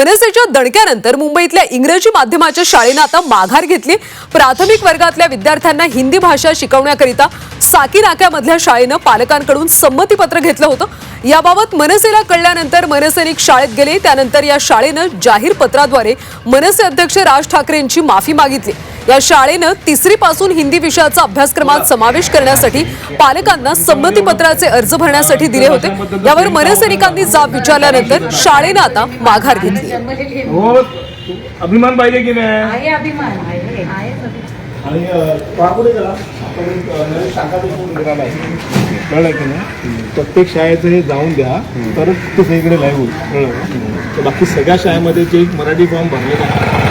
मनसेच्या दणक्यानंतर मुंबईतल्या इंग्रजी माध्यमाच्या शाळेनं आता माघार घेतली. प्राथमिक वर्गातल्या विद्यार्थ्यांना हिंदी भाषा शिकवण्याकरिता साकी नाक्यामधल्या शाळेनं पालकांकडून संमतीपत्र घेतलं होतं. याबाबत मनसेला कळल्यानंतर मनसैनिक शाळेत गेले. त्यानंतर या शाळेनं जाहीर पत्राद्वारे मनसे अध्यक्ष राज ठाकरेंची माफी मागितली. या शाळेनं तिसरी पासून हिंदी विषयाचा अभ्यासक्रमात समावेश करण्यासाठी पालकांना संमतीपत्राचे अर्ज भरण्यासाठी दिले होते. यावर मनसैनिकांनी जाब विचारल्यानंतर शाळेनं आता माघार घेतली. हो अभिमान पाहिजे की नाही आणि पापुढे गेला कळलं की नाही? प्रत्येक शाळेचं हे जाऊन द्या तरच ते सगळीकडे लाईव्ह होईल. कळलं? बाकी सगळ्या शाळेमध्ये जे मराठी फॉर्म भरलेला आहे